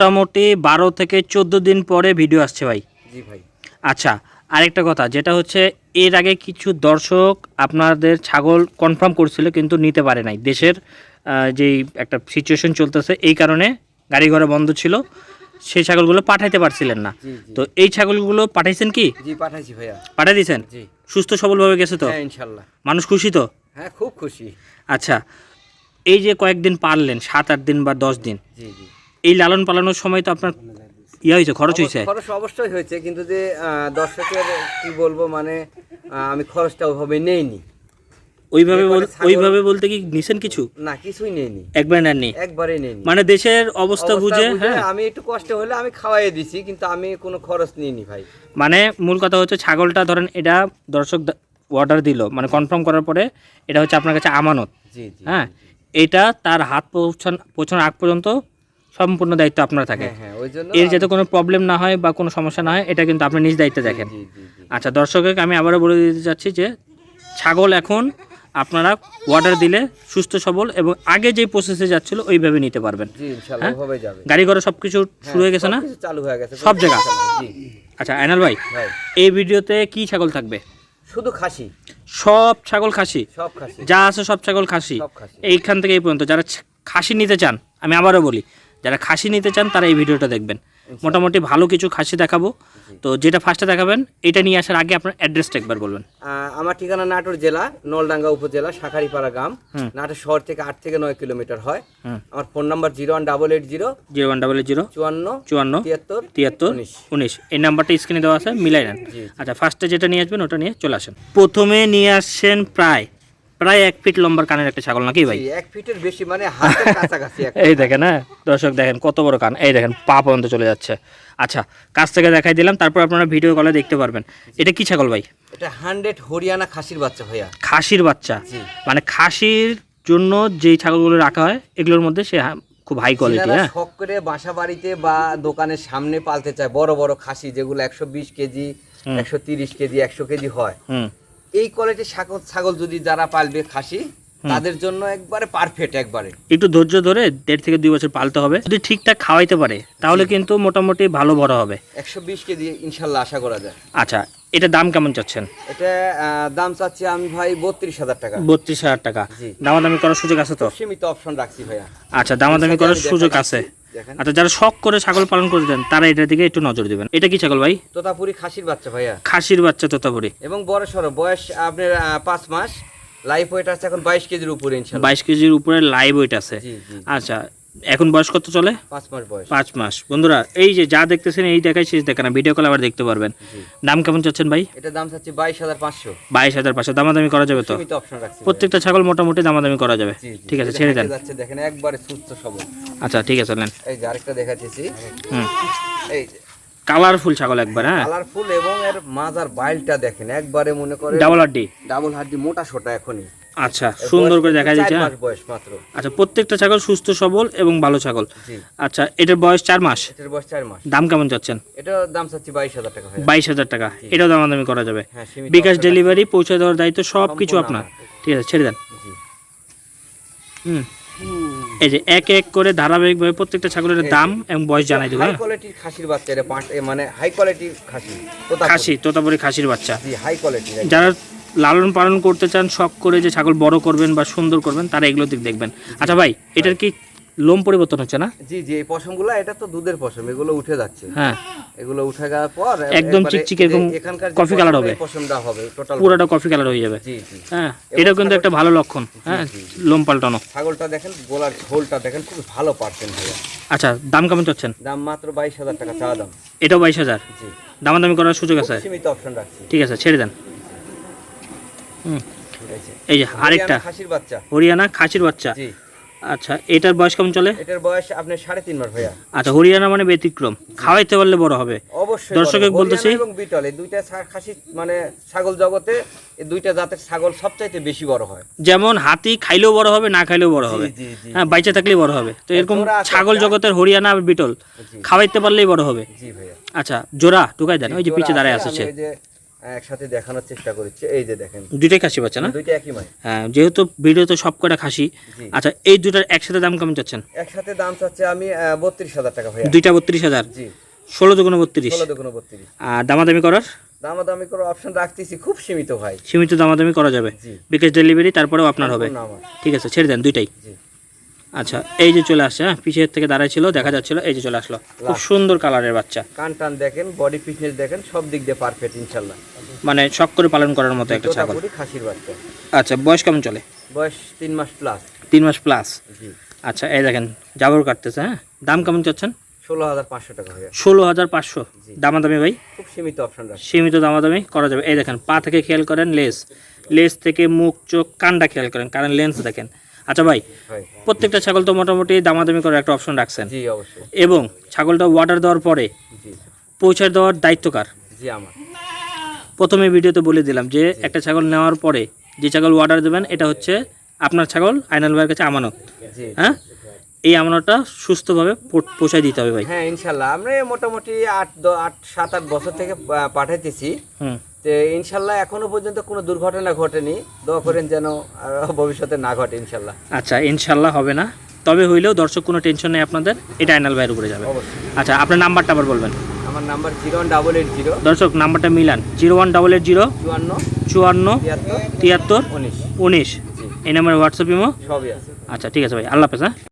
মোটামুটি বারো থেকে চোদ্দ দিন পরে ভিডিও আসছে ভাই। জি ভাই। আচ্ছা আরেকটা কথা যেটা হচ্ছে এর আগে কিছু দর্শক আপনাদের ছাগল কনফার্ম করছিল কিন্তু নিতে পারে নাই। দেশের যেই একটা সিচুয়েশন চলতেছে এই কারণে গাড়ি ঘোড়া বন্ধ ছিল সেই ছাগলগুলো পাঠাইতে পারছিলেন না। তো এই ছাগলগুলো পাঠাইছেন কি? জি পাঠাইছি ভাইয়া। পাঠাই দিয়েছেন? সুস্থ সবলভাবে গেছে তো? হ্যাঁ ইনশাল্লাহ। মানুষ খুশি তো? হ্যাঁ খুব খুশি। আচ্ছা এই যে কয়েকদিন পারলেন সাত আট দিন বা দশ দিন জি জি। এই লালন পালনের সময় তো আপনার ইয়ে হয়েছে খরচ হয়েছে। খরচ অবশ্যই হয়েছে কিন্তু যে দর্শকের কি বলব মানে আমি খরচটা ওইভাবে নেইনি। ওইভাবে ওইভাবে বলতে কি নিছেন কিছু? না কিছুই নেইনি। একবার নেননি? একবারে নেইনি। মানে দেশের অবস্থা বুঝে হ্যাঁ। আমি একটু কষ্ট হলে আমি খাওয়াই দিছি কিন্তু আমি কোনো খরচ নিইনি ভাই। মানে মূল কথা হচ্ছে ছাগলটা ধরেন এটা দর্শক অর্ডার দিল মানে কনফার্ম করার পরে এটা হচ্ছে আপনার কাছে আমানত। হ্যাঁ? এটা তার হাত পৌঁছান পৌঁছানোর আগ পর্যন্ত সম্পূর্ণ দায়িত্ব আপনার থাকে। হ্যাঁ হ্যাঁ এর যাতে কোনো প্রবলেম না হয় বা কোনো সমস্যা না হয় এটা কিন্তু আপনি নিজ দায়িত্বে দেখেন। আচ্ছা দর্শককে আমি আবারও বলে দিতে চাচ্ছি যে ছাগল এখন আপনারা অর্ডার দিলে সুস্থ সবল এবং আগে যে প্রসেসে যাচ্ছিল ওইভাবে নিতে পারবেন। হ্যাঁ? গাড়ি ঘরে সব কিছু শুরু হয়ে গেছে না? চালু হয়ে গেছে। সব জায়গা? আচ্ছা আয়নাল ভাই ভাই। এই ভিডিওতে কি ছাগল থাকবে? শুধু খাসি। সব ছাগল খাসি? সব খাসি। যা আছে সব ছাগল খাসি। এইখান থেকে এই পর্যন্ত যারা খাসি নিতে চান আমি আবারও বলি যারা খাসি নিতে চান তারা এই ভিডিওটা দেখবেন। মোটামুটি ভালো কিছু খাসি দেখাবো। তো যেটা ফার্স্টে দেখাবেন এটা নিয়ে আসার আগে আপনার অ্যাড্রেসটা একবার বলবেন। আমার ঠিকানা নাটোর জেলা নলডাঙ্গা উপজেলা শাখারিপাড়া গ্রাম। নাটোর শহর থেকে আট থেকে নয় কিলোমিটার হয়। আমার phone number zero one double eight zero zero one double eight zero চুয়ান্ন চুয়ান্ন তিয়াত্তর তিয়াত্তর উনিশ। উনিশ। এই নাম্বারটা স্ক্রিনে দেওয়া আছে মিলাই নেন। আচ্ছা ফার্স্টে যেটা নিয়ে আসবেন ওটা নিয়ে চলে আসেন। প্রথমে নিয়ে আসছেন প্রায় প্রায় এক ফিট লম্বার কানের একটা ছাগল নাকি ভাই? এক ফিটের বেশি মানে হাতের কাছাকাছি এই দেখেন হ্যাঁ? দর্শক দেখেন কত বড় কান। এই দেখেন পা পর্যন্ত চলে যাচ্ছে। আচ্ছা কাছ থেকে দেখাই দিলাম তারপর আপনারা ভিডিও কলে দেখতে পারবেন। এটা কি ছাগল ভাই? এটা হান্ড্রেড হরিয়ানা খাসির বাচ্চা ভাইয়া। খাসির বাচ্চা। মানে খাসির জন্য যেই ছাগলগুলো রাখা হয় এগুলোর মধ্যে সে খুব হাই কোয়ালিটি হ্যাঁ? শখ করে বাসা বাড়িতে বা দোকানের সামনে পালতে চায় বড় বড় খাসি যেগুলো একশো বিশ কেজি একশো তিরিশ কেজি একশো কেজি হয় হুম। এই কোয়ালিটির ছাগল ছাগল যদি যারা পালবে খাসি তাদের জন্য একবারে পারফেক্ট একবারে। একটু ধৈর্য ধরে দেড় থেকে দুই বছর পালতে হবে। যদি ঠিকঠাক খাওয়াইতে পারে তাহলে কিন্তু মোটামুটি ভালো বড় হবে। একশো বিশ কেজি ইনশাল্লাহ আশা করা যায়। আচ্ছা এটা দাম কেমন চাচ্ছেন? এটা দাম চাচ্ছি আমি ভাই বত্রিশ হাজার টাকা। বত্রিশ হাজার টাকা। দামাদামি করার সুযোগ আছে তো? সীমিত অপশন রাখছি ভাইয়া। আচ্ছা দামাদামি করার সুযোগ আছে। আচ্ছা যারা শখ করে ছাগল পালন করে দেন তারা এটার দিকে একটু নজর দিবেন। এটা কি ছাগল ভাই? তোতাপুরি খাসির বাচ্চা ভাইয়া। খাসির বাচ্চা তোতাপুরি। এবং বড় সড়ো বয়স আপনার পাঁচ মাস। লাইফ ওয়েট আছে এখন বাইশ কেজির উপরে বাইশ কেজির উপরে লাইভ ওয়েট আছে। আচ্ছা এখন বয়স কত চলে? পাঁচ মাস বয়স। পাঁচ মাস। বন্ধুরা এই যে যা দেখতেছেন এই দেখাই শেষ দেখে না। ভিডিও কল আবার দেখতে পারবেন। দাম কেমন চাচ্ছেন ভাই? এটা দাম চাচ্ছি বাইশ হাজার পাঁচশো। বাইশ হাজার পাঁচশো। দামাদামি করা যাবে তো। প্রত্যেকটা ছাগল মোটামুটি দামাদামি করা যাবে। ঠিক আছে ছেড়ে দেন। দেখেন একবারে সুস্থ সবল। আচ্ছা ঠিক আছে নেন। এই যে আরেকটা দেখাচ্ছি। হুম। এই কালারফুল ছাগল একবার হ্যাঁ? কালারফুল এবং এর মাজার বাইলটা দেখেন একবারে মনে করে ডাবল আড্ডি ডাবল হাড্ডি মোটা সোটা এখনই। আচ্ছা সুন্দর করে দেখা যাচ্ছে হ্যাঁ? বয়স মাত্র। আচ্ছা প্রত্যেকটা ছাগল সুস্থ সবল এবং ভালো ছাগল। আচ্ছা এটার বয়স চার মাস? এটার বয়স চার মাস। দাম কেমন চাচ্ছেন? এটা দাম চাচ্ছি বাইশ হাজার টাকা বাইশ হাজার টাকা। এটাও দামাদামি করা যাবে। হ্যাঁ বিকাশ ডেলিভারি পৌঁছে দেওয়ার দায়িত্ব সব কিছু আপনার। ঠিক আছে ছেড়ে দেন। হুম। এই যে এক এক করে ধারাবাহিকভাবে প্রত্যেকটা ছাগলের দাম এবং বয়স জানাই দেবো হাই হ্যাঁ? কোয়ালিটির খাসির বাচ্চা এটা পাঁচ মানে হাই কোয়ালিটির খাসি। খাসি তোতাপুরি খাসির বাচ্চা। জি হাই কোয়ালিটির যারা লালন পালন করতে চান শখ করে যে ছাগল বড় করবেন বা সুন্দর করবেন তারা এগুলো দিক দেখবেন। আচ্ছা ভাই এটার কি লোম পরিবর্তন হচ্ছে না? জি জি এই পশমগুলো এটা তো দুধের পশম এগুলো উঠে যাচ্ছে। হ্যাঁ। এগুলো উঠে যাওয়ার পর একদম চিকচিকে এরকম কফি কালার হবে। পশমটা হবে টোটাল পুরোটা কফি কালার হয়ে যাবে। জি জি। হ্যাঁ এটাও কিন্তু একটা ভালো লক্ষণ হ্যাঁ লোম পাল্টানো। ছাগলটা দেখেন গোলার ঝোলটা দেখেন খুব ভালো পার্সেন্ট ভাইয়া। আচ্ছা দাম কেমন চাচ্ছেন? দাম মাত্র বাইশ হাজার টাকা চাওয়া দাম। এটাও বাইশ হাজার? জি। দামাদামি করার সুযোগ আছে? সীমিত অপশন রাখছি। ঠিক আছে ছেড়ে দেন। এই যে। আরেকটা। খাসির বাচ্চা। হরিয়ানা খাসির বাচ্চা। আচ্ছা এটার বয়স কেমন চলে? এটার বয়স আপনার সাড়ে তিন মাস ভাইয়া। আচ্ছা হরিয়ানা মানে ব্যতিক্রম। খাওয়াইতে পারলে বড় হবে। অবশ্যই দর্শকে। বলতেছি- এবং বিটল এই দুইটা খাসি মানে ছাগল জগতে এই দুইটা জাতের ছাগল সবচাইতে বেশি বড় হয়। যেমন হাতি খাইলেও বড় হবে না খাইলেও বড় হবে। হ্যাঁ বাইচে থাকলেই বড় হবে। তো এরকম ছাগল জগতের হরিয়ানা আর বিটল খাওয়াইতে পারলেই বড় হবে। জি ভাইয়া। আচ্ছা জোড়া টুকাই দেন ওই যে পিছে দাঁড়ায় আসছে। একসাথে দেখানোর চেষ্টা করেছি। এই যে দেখেন। দুইটাই খাসি বাচ্চা না? দুইটা একই মাই হ্যাঁ যেহেতু ভিডিওতে সব কটা খাসি। আচ্ছা এই দুটার একসাথে দাম কেমন চাচ্ছেন? একসাথে দাম চাচ্ছে আমি বত্রিশ হাজার টাকা ভাইয়া। দুইটা বত্রিশ হাজার? জি। ষোলো দুগুণ বত্রিশ। ষোলো দুগুণ বত্রিশ। আর দামাদামি করার? দামাদামি করে অপশন রাখতেছি খুব সীমিত ভাই। সীমিত দামাদামি করা যাবে। বিকাশ ডেলিভারি তারপরেও আপনার হবে। ঠিক আছে ছেড়ে দেন দুইটাই। জি। আচ্ছা এই যে চলে আসছে হ্যাঁ? পিছের থেকে দাঁড়ায় ছিল দেখা যাচ্ছিল এই যে চলে আসলো। খুব সুন্দর কালারের বাচ্চা। কান টান দেখেন বডি ফিটনেস দেখেন সব দিক দিয়ে পারফেক্ট ইনশাল্লাহ। মানে শখ করে পালন করার মতো একটা ছাগল। খাসির বাচ্চা। আচ্ছা বয়স কেমন চলে? বয়স তিন মাস প্লাস তিন মাস প্লাস আচ্ছা এই দেখেন জাবর কাটতেছে হ্যাঁ? দাম কেমন চাচ্ছেন? ষোলো হাজার পাঁচশো টাকা ষোলো হাজার পাঁচশো। দামাদামি ভাই? খুব সীমিত অপশন সীমিত দামাদামি করা যাবে। এই দেখেন পা থেকে খেয়াল করেন লেস লেস থেকে মুখ চোখ কানটা খেয়াল করেন কারণ লেন্স দেখেন। আচ্ছা ভাই প্রত্যেকটা ছাগল তো মোটামুটি দামাদামি করার একটা অপশন রাখছেন। জি অবশ্যই। এবং ছাগলটা ওয়াটার দেওয়ার পরে পৌঁছার পৌঁছায় দেওয়ার দায়িত্ব কার? জি আমার। প্রথমে ভিডিওতে বলে দিলাম যে একটা ছাগল নেওয়ার পরে যে ছাগল অর্ডার দেবেন এটা হচ্ছে আপনার ছাগল আইনাল ভাইয়ের কাছে আমানত। হ্যাঁ? এই আমানতটা সুস্থভাবে পৌঁছায় দিতে হবে ভাই। হ্যাঁ ইনশাল্লাহ। আমরা মোটামুটি আট আট সাত আট বছর থেকে পাঠাইতেছি। হুম। তো ইনশাল্লাহ এখনও পর্যন্ত কোনো দুর্ঘটনা ঘটেনি। দোয়া করেন যেন ভবিষ্যতে না ঘটে ইনশাল্লাহ। আচ্ছা ইনশাল্লাহ হবে না। তবে হইলেও দর্শক কোনো টেনশন নেই আপনাদের। এটা আইনাল ভাইয়ের উপরে যাবে। আচ্ছা আপনার নাম্বারটা আবার বলবেন। আমার number zero one double eight zero. দর্শক নাম্বারটা Milan. Zero one double eight zero. চুয়ান্ন চুয়ান্ন তিয়াত্তর তিয়াত্তর উনিশ। উনিশ। এই নাম্বারে হোয়াটসঅ্যাপ ইমো সবই আছে। আচ্ছা ঠিক আছে ভাই। আল্লাহ হাফেজ হ্যাঁ?